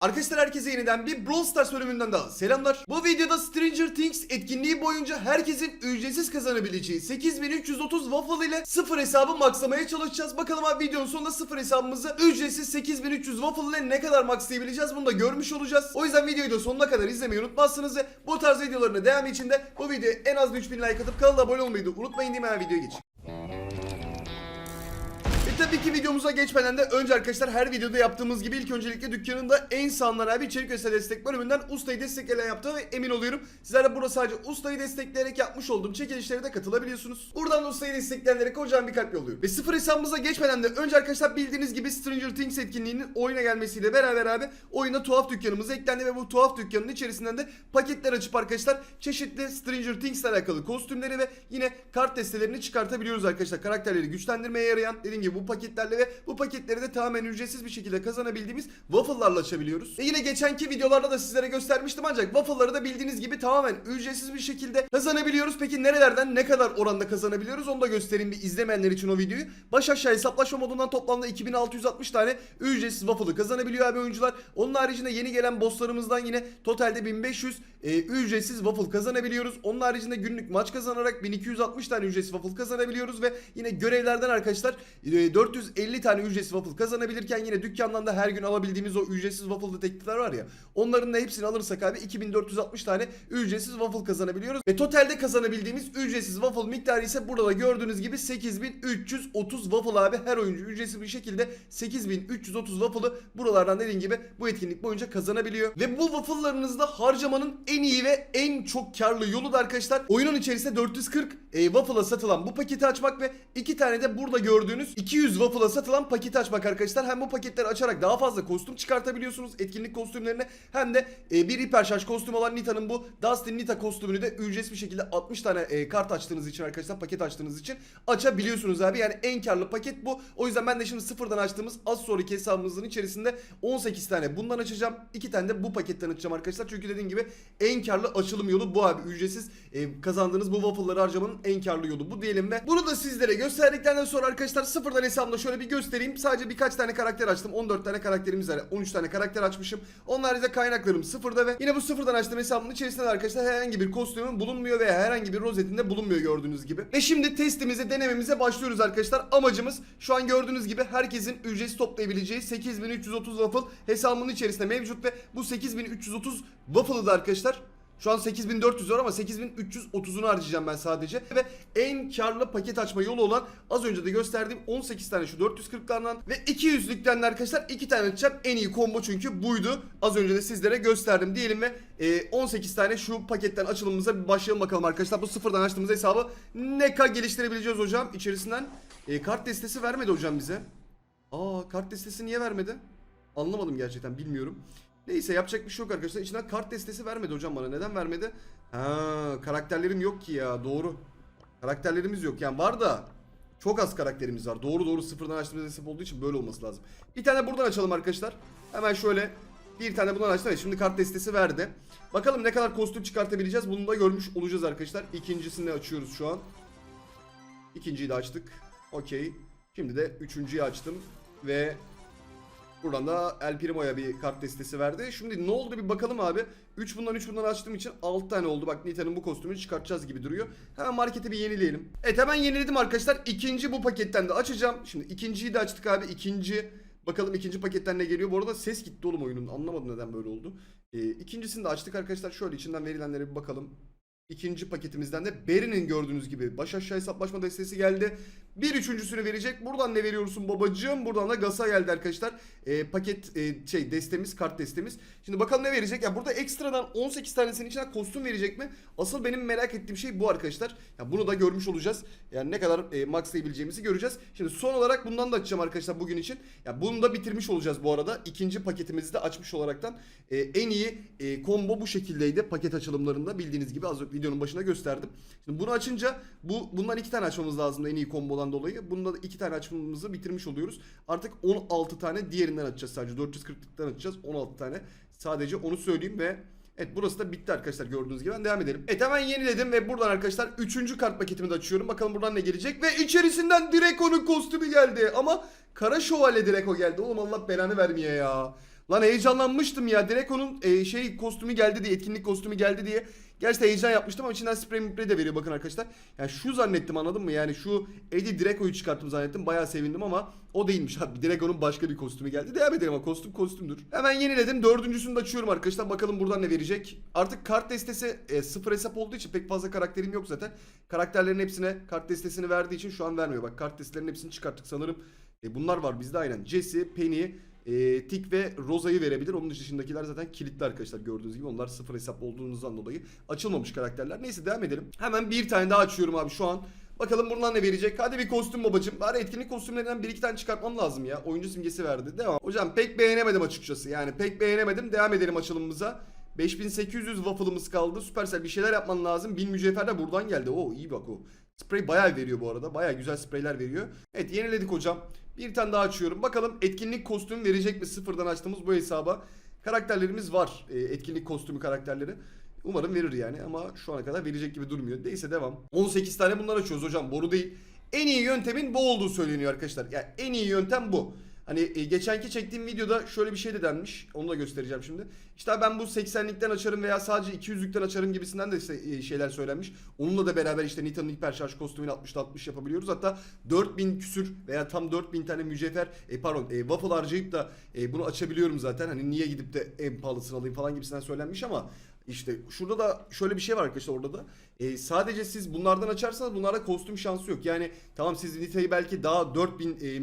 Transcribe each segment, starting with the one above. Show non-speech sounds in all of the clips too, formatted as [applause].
Arkadaşlar herkese yeniden bir Brawl Stars bölümünden daha selamlar. Bu videoda Stranger Things etkinliği boyunca herkesin ücretsiz kazanabileceği 8330 waffle ile sıfır hesabı maxlamaya çalışacağız. Bakalım abi videonun sonunda sıfır hesabımızı ücretsiz 8300 waffle ile ne kadar maxlayabileceğiz bunu da görmüş olacağız. O yüzden videoyu da sonuna kadar izlemeyi unutmazsınız ve bu tarz videoların devamı için de bu videoya en az 3000 like atıp kanala abone olmayı da unutmayın diyeyim hemen videoya geçelim. Tabii ki videomuza geçmeden de önce arkadaşlar her videoda yaptığımız gibi ilk öncelikle dükkanında en sağlanan abi içerik ve destek bölümünden ustayı destekleyen yaptığı ve emin oluyorum sizler de burada sadece ustayı destekleyerek yapmış olduğum çekilişlere de katılabiliyorsunuz. Buradan da ustayı destekleyenlere kocaman bir kalp yolluyorum. Ve sıfır hesabımıza geçmeden de önce arkadaşlar bildiğiniz gibi Stranger Things etkinliğinin oyuna gelmesiyle beraber abi oyuna tuhaf dükkanımız eklendi ve bu tuhaf dükkanın içerisinden de paketler açıp arkadaşlar çeşitli Stranger Things ile alakalı kostümleri ve yine kart destelerini çıkartabiliyoruz arkadaşlar. Karakterleri güçlendirmeye yarayan dediğim gibi bu paketlerle ve bu paketleri de tamamen ücretsiz bir şekilde kazanabildiğimiz waffle'larla açabiliyoruz. Ve yine geçenki videolarda da sizlere göstermiştim ancak waffle'ları da bildiğiniz gibi tamamen ücretsiz bir şekilde kazanabiliyoruz. Peki nerelerden ne kadar oranda kazanabiliyoruz onu da göstereyim bir izlemeyenler için o videoyu. Baş aşağı hesaplaşma modundan toplamda 2660 tane ücretsiz waffle'ı kazanabiliyor abi oyuncular. Onun haricinde yeni gelen bosslarımızdan yine totalde 1500 e, ücretsiz waffle kazanabiliyoruz. Onun haricinde günlük maç kazanarak 1260 tane ücretsiz waffle kazanabiliyoruz ve yine görevlerden arkadaşlar e, 450 tane ücretsiz waffle kazanabilirken yine dükkandan da her gün alabildiğimiz o ücretsiz waffle detektifler var ya. Onların da hepsini alırsak abi 2460 tane ücretsiz waffle kazanabiliyoruz. Ve totalde kazanabildiğimiz ücretsiz waffle miktarı ise burada da gördüğünüz gibi 8330 waffle abi her oyuncu ücretsiz bir şekilde 8330 waffle'ı buralardan dediğim gibi bu etkinlik boyunca kazanabiliyor. Ve bu waffle'larınızda harcamanın en iyi ve en çok karlı yolu da arkadaşlar oyunun içerisinde 440 e, waffle'a satılan bu paketi açmak ve iki tane de burada gördüğünüz 200 waffle'a satılan paketi açmak arkadaşlar. Hem bu paketleri açarak daha fazla kostüm çıkartabiliyorsunuz etkinlik kostümlerini hem de e, bir hiper şarj kostüm olan Nita'nın bu Dustin Nita kostümünü de ücretsiz bir şekilde 60 tane e, kart açtığınız için arkadaşlar paket açtığınız için açabiliyorsunuz abi. Yani en karlı paket bu. O yüzden ben de şimdi sıfırdan açtığımız az sonraki hesabımızın içerisinde 18 tane bundan açacağım. 2 tane de bu paketten açacağım arkadaşlar. Çünkü dediğim gibi en karlı açılım yolu bu abi. Ücretsiz e, kazandığınız bu waffle'ları harcamanın en karlı yolu bu diyelim ve bunu da sizlere gösterdikten sonra arkadaşlar sıfırdan hesabımda şöyle bir göstereyim. Sadece birkaç tane karakter açtım. 14 tane karakterimiz var. 13 tane karakter açmışım. Onun haricinde kaynaklarım sıfırda ve yine bu sıfırdan açtığım hesabımın içerisinde de arkadaşlar herhangi bir kostümün bulunmuyor veya herhangi bir rozetinde bulunmuyor gördüğünüz gibi. Ve şimdi testimize, denememize başlıyoruz arkadaşlar. Amacımız şu an gördüğünüz gibi herkesin ücretsiz toplayabileceği 8330 waffle hesabımın içerisinde mevcut ve bu 8330 waffle'ı da arkadaşlar şu an 8400 var ama 8330'unu harcayacağım ben sadece. Ve en karlı paket açma yolu olan az önce de gösterdiğim 18 tane şu 440'lardan ve 200'lükten de arkadaşlar 2 tane açacağım. En iyi combo çünkü buydu. Az önce de sizlere gösterdim diyelim ve e, 18 tane şu paketten açılımımıza bir başlayalım bakalım arkadaşlar. Bu sıfırdan açtığımız hesabı ne kadar geliştirebileceğiz hocam? İçerisinden e, kart destesi vermedi hocam bize. Aa kart destesi niye vermedi? Anlamadım gerçekten bilmiyorum. Neyse yapacak bir şey yok arkadaşlar. İçinden kart destesi vermedi hocam bana. Neden vermedi? Ha, karakterlerim yok ki ya. Doğru. Karakterlerimiz yok. Yani var da çok az karakterimiz var. Doğru doğru sıfırdan açtığımız hesap olduğu için böyle olması lazım. Bir tane buradan açalım arkadaşlar. Hemen şöyle bir tane bundan açtım. Şimdi kart destesi verdi. Bakalım ne kadar kostüm çıkartabileceğiz. Bunu da görmüş olacağız arkadaşlar. İkincisini açıyoruz şu an. İkinciyi de açtık. Okey. Şimdi de üçüncüyü açtım. Ve Buradan da El Primo'ya bir kart destesi verdi. Şimdi ne oldu bir bakalım abi. 3 bundan 3 bundan açtığım için 6 tane oldu. Bak Nita'nın bu kostümünü çıkartacağız gibi duruyor. Hemen markete bir yenileyelim. Evet hemen yeniledim arkadaşlar. İkinci bu paketten de açacağım. Şimdi ikinciyi de açtık abi. İkinci Bakalım ikinci paketten ne geliyor. Bu arada ses gitti oğlum oyunun. Anlamadım neden böyle oldu. Ee, ikincisini de açtık arkadaşlar. Şöyle içinden verilenlere bir bakalım. İkinci paketimizden de Beri'nin gördüğünüz gibi baş aşağı hesaplaşma destesi geldi. Bir üçüncüsünü verecek. Buradan ne veriyorsun babacığım? Buradan da Gasa geldi arkadaşlar. Ee, paket e, şey destemiz, kart destemiz. Şimdi bakalım ne verecek? Ya burada ekstradan 18 tanesinin içinden kostüm verecek mi? Asıl benim merak ettiğim şey bu arkadaşlar. Ya bunu da görmüş olacağız. Yani ne kadar e, maxlayabileceğimizi göreceğiz. Şimdi son olarak bundan da açacağım arkadaşlar bugün için. Ya bunu da bitirmiş olacağız bu arada. İkinci paketimizi de açmış olaraktan e, en iyi e, combo bu şekildeydi paket açılımlarında bildiğiniz gibi az önce videonun başına gösterdim. Şimdi bunu açınca bu bundan iki tane açmamız lazım en iyi kombodan dolayı. Bunda da iki tane açmamızı bitirmiş oluyoruz. Artık 16 tane diğerinden açacağız sadece 440'lıktan açacağız 16 tane. Sadece onu söyleyeyim ve Evet burası da bitti arkadaşlar gördüğünüz gibi. Ben devam edelim. Evet hemen yeniledim ve buradan arkadaşlar 3. kart paketimi de açıyorum. Bakalım buradan ne gelecek. Ve içerisinden Draco'nun kostümü geldi. Ama Kara Şövalye Draco geldi. Oğlum Allah belanı vermeye ya. Lan heyecanlanmıştım ya. Direkt onun e, şey kostümü geldi diye, etkinlik kostümü geldi diye. Gerçekten heyecan yapmıştım ama içinden sprey sprey de veriyor bakın arkadaşlar. Yani şu zannettim anladın mı? Yani şu Eddie Draco'yu çıkarttım zannettim. Bayağı sevindim ama o değilmiş abi. [laughs] Draco'nun başka bir kostümü geldi. Devam edelim ama kostüm kostümdür. Hemen yeniledim. Dördüncüsünü de açıyorum arkadaşlar. Bakalım buradan ne verecek. Artık kart destesi e, sıfır hesap olduğu için pek fazla karakterim yok zaten. Karakterlerin hepsine kart destesini verdiği için şu an vermiyor. Bak kart destelerinin hepsini çıkarttık sanırım. E, bunlar var bizde aynen. Jesse, Penny, e, Tick ve Rosa'yı verebilir. Onun dışındakiler zaten kilitli arkadaşlar gördüğünüz gibi. Onlar sıfır hesap olduğunuzdan dolayı açılmamış karakterler. Neyse devam edelim. Hemen bir tane daha açıyorum abi şu an. Bakalım bundan ne verecek? Hadi bir kostüm babacım. Bari etkinlik kostümlerinden bir iki tane çıkartmam lazım ya. Oyuncu simgesi verdi. Devam. Hocam pek beğenemedim açıkçası. Yani pek beğenemedim. Devam edelim açılımımıza. 5800 waffle'ımız kaldı. Supercell bir şeyler yapman lazım. 1000 mücevher de buradan geldi. Oo iyi bak o. Sprey bayağı veriyor bu arada. Bayağı güzel spreyler veriyor. Evet yeniledik hocam. Bir tane daha açıyorum. Bakalım etkinlik kostümü verecek mi sıfırdan açtığımız bu hesaba. Karakterlerimiz var. e, etkinlik kostümü karakterleri. Umarım verir yani ama şu ana kadar verecek gibi durmuyor. Neyse devam. 18 tane bunlar açıyoruz hocam. Boru değil. En iyi yöntemin bu olduğu söyleniyor arkadaşlar. Yani en iyi yöntem bu. Hani e, geçenki çektiğim videoda şöyle bir şey de denmiş. Onu da göstereceğim şimdi. İşte ben bu 80'likten açarım veya sadece 200'lükten açarım gibisinden de işte, e, şeyler söylenmiş. Onunla da beraber işte Nita'nın hiper şarj kostümünü 60'ta 60 yapabiliyoruz. Hatta 4000 küsür veya tam 4000 tane mücevher e, pardon e, waffle harcayıp da e, bunu açabiliyorum zaten. Hani niye gidip de en pahalısını alayım falan gibisinden söylenmiş ama işte şurada da şöyle bir şey var arkadaşlar orada da. E, sadece siz bunlardan açarsanız bunlarda kostüm şansı yok. Yani tamam siz Nita'yı belki daha 4000 e,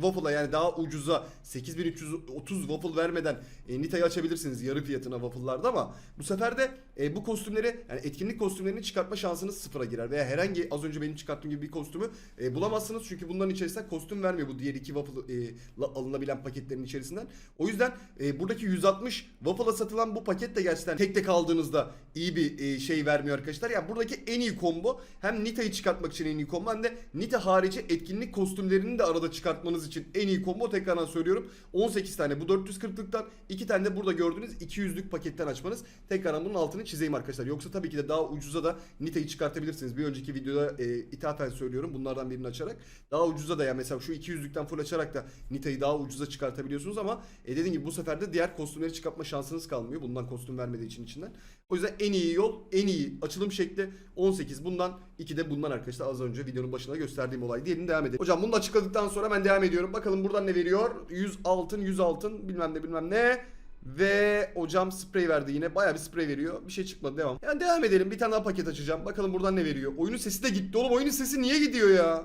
waffle'a yani daha ucuza 8330 waffle vermeden e, Nita'yı açabilirsiniz yarı fiyatına waffle'larda ama bu sefer de e, bu kostümleri yani etkinlik kostümlerini çıkartma şansınız sıfıra girer veya herhangi az önce benim çıkarttığım gibi bir kostümü e, bulamazsınız çünkü bunların içerisinden kostüm vermiyor bu diğer iki waffle e, la- alınabilen paketlerin içerisinden. O yüzden e, buradaki 160 waffle'a satılan bu paket de gerçekten tek tek aldığınızda iyi bir e, şey vermiyor arkadaşlar. Yani buradaki en iyi combo hem Nita'yı çıkartmak için en iyi combo hem de Nita harici etkinlik kostümlerini de arada çıkartmanız için en iyi combo tekrardan söylüyorum. 18 tane bu 440'lıktan 2 tane de burada gördüğünüz 200'lük paketten açmanız. Tekrardan bunun altını çizeyim arkadaşlar. Yoksa tabii ki de daha ucuza da Nita'yı çıkartabilirsiniz. Bir önceki videoda e, ithafen söylüyorum bunlardan birini açarak. Daha ucuza da yani mesela şu 200'lükten full açarak da Nita'yı daha ucuza çıkartabiliyorsunuz ama e, dediğim gibi bu sefer de diğer kostümleri çıkartma şansınız kalmıyor. Bundan kostüm vermediği için içinden. O yüzden en iyi yol, en iyi açılım şekli 18 bundan, 2 de bundan arkadaşlar az önce videonun başında gösterdiğim olay. Diyelim devam edelim. Hocam bunu açıkladıktan sonra ben devam ediyorum. Bakalım buradan ne veriyor? 100 altın, 100 altın bilmem ne bilmem ne. Ve hocam sprey verdi yine. Bayağı bir sprey veriyor. Bir şey çıkmadı devam. Yani devam edelim. Bir tane daha paket açacağım. Bakalım buradan ne veriyor? Oyunun sesi de gitti oğlum. Oyunun sesi niye gidiyor ya?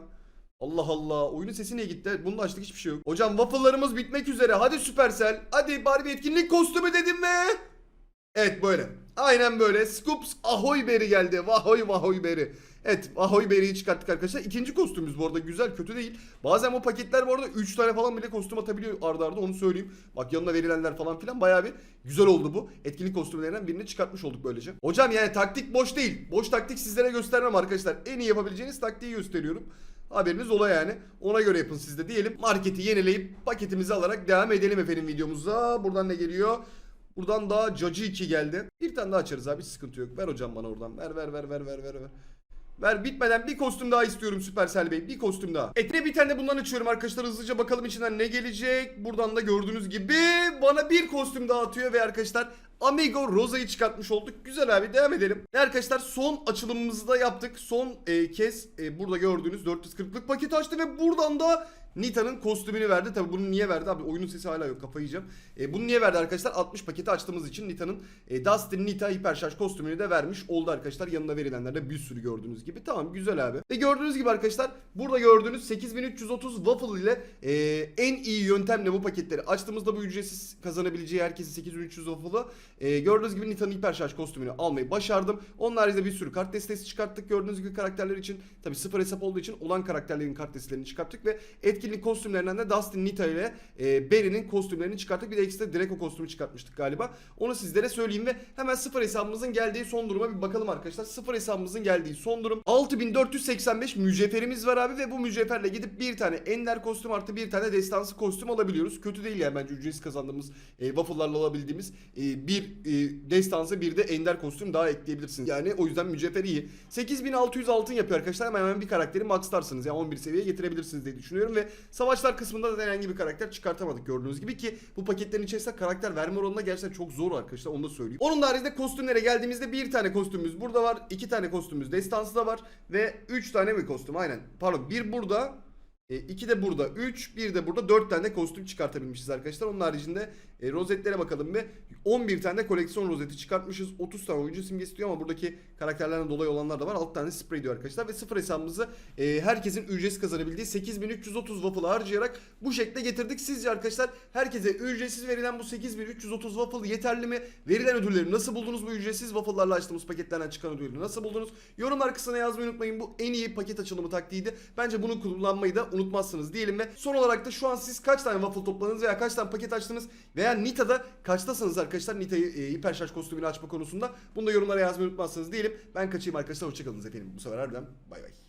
Allah Allah. Oyunun sesi niye gitti? Bunu da açtık hiçbir şey yok. Hocam waffle'larımız bitmek üzere. Hadi Supercell. Hadi bari bir etkinlik kostümü dedim ve... Evet böyle. Aynen böyle. Scoops Ahoy Berry geldi. Vahoy vahoy berry. Evet Ahoy Berry'i çıkarttık arkadaşlar. İkinci kostümümüz bu arada güzel kötü değil. Bazen bu paketler bu arada 3 tane falan bile kostüm atabiliyor arda arda onu söyleyeyim. Bak yanına verilenler falan filan bayağı bir güzel oldu bu. Etkinlik kostümlerinden birini çıkartmış olduk böylece. Hocam yani taktik boş değil. Boş taktik sizlere göstermem arkadaşlar. En iyi yapabileceğiniz taktiği gösteriyorum. Haberiniz ola yani. Ona göre yapın siz de diyelim. Marketi yenileyip paketimizi alarak devam edelim efendim videomuza. Buradan ne geliyor? Buradan daha Cacı 2 geldi. Bir tane daha açarız abi sıkıntı yok. Ver hocam bana oradan. Ver ver ver ver ver ver ver. Ver bitmeden bir kostüm daha istiyorum Süpersel Bey. Bir kostüm daha. Etine bir tane de bundan açıyorum arkadaşlar. Hızlıca bakalım içinden ne gelecek. Buradan da gördüğünüz gibi bana bir kostüm daha atıyor ve arkadaşlar Amigo Rosa'yı çıkartmış olduk. Güzel abi devam edelim. Ve arkadaşlar son açılımımızı da yaptık. Son e, kez e, burada gördüğünüz 440'lık paketi açtı ve buradan da Nita'nın kostümünü verdi. Tabi bunu niye verdi abi? Oyunun sesi hala yok. Kafayı yiyeceğim. E, bunu niye verdi arkadaşlar? 60 paketi açtığımız için Nita'nın e, Dustin Nita hiper şarj kostümünü de vermiş oldu arkadaşlar. Yanına verilenler de bir sürü gördüğünüz gibi. Tamam güzel abi. Ve gördüğünüz gibi arkadaşlar burada gördüğünüz 8330 waffle ile e, en iyi yöntemle bu paketleri açtığımızda bu ücretsiz kazanabileceği herkesin 8300 waffle'ı e, gördüğünüz gibi Nita'nın hiper şarj kostümünü almayı başardım. Onun haricinde bir sürü kart destesi çıkarttık gördüğünüz gibi karakterler için. Tabi sıfır hesap olduğu için olan karakterlerin kart destelerini çıkarttık ve etkinlik kostümlerinden de Dustin Nita ile e, Barry'nin kostümlerini çıkarttık. Bir de ekstra Draco kostümü çıkartmıştık galiba. Onu sizlere söyleyeyim ve hemen sıfır hesabımızın geldiği son duruma bir bakalım arkadaşlar. Sıfır hesabımızın geldiği son durum 6485 mücevherimiz var abi ve bu mücevherle gidip bir tane ender kostüm artı bir tane destansı kostüm alabiliyoruz. Kötü değil yani bence ücretsiz kazandığımız e, waffle'larla alabildiğimiz e, bir e, destansı bir de ender kostüm daha ekleyebilirsiniz. Yani o yüzden mücevher iyi. 8600 altın yapıyor arkadaşlar. Hemen hemen bir karakteri maxlarsınız. Yani 11 seviyeye getirebilirsiniz diye düşünüyorum ve savaşlar kısmında da herhangi bir karakter çıkartamadık gördüğünüz gibi ki bu paketlerin içerisinde karakter verme oranında gerçekten çok zor arkadaşlar onu da söyleyeyim. Onun da haricinde kostümlere geldiğimizde bir tane kostümümüz burada var. iki tane kostümümüz destansıda var ve üç tane mi kostüm aynen. Pardon bir burada e, iki de burada 3, bir de burada 4 tane kostüm çıkartabilmişiz arkadaşlar. Onun haricinde e, rozetlere bakalım bir. 11 tane koleksiyon rozeti çıkartmışız. 30 tane oyuncu simgesi diyor ama buradaki karakterlerden dolayı olanlar da var. 6 tane sprey diyor arkadaşlar. Ve sıfır hesabımızı e, herkesin ücretsiz kazanabildiği 8330 waffle harcayarak bu şekilde getirdik. Sizce arkadaşlar herkese ücretsiz verilen bu 8330 waffle yeterli mi? Verilen ödülleri nasıl buldunuz bu ücretsiz waffle'larla açtığımız paketlerden çıkan ödülleri nasıl buldunuz? Yorumlar kısmına yazmayı unutmayın. Bu en iyi paket açılımı taktiğiydi. Bence bunu kullanmayı da unutmazsınız diyelim ve son olarak da şu an siz kaç tane waffle topladınız veya kaç tane paket açtınız veya Nita'da kaçtasınız arkadaşlar Nita'yı e, hiper şarj kostümünü açma konusunda. Bunu da yorumlara yazmayı unutmazsınız diyelim. Ben kaçayım arkadaşlar hoşçakalınız efendim. Bu sefer harbiden bay bay.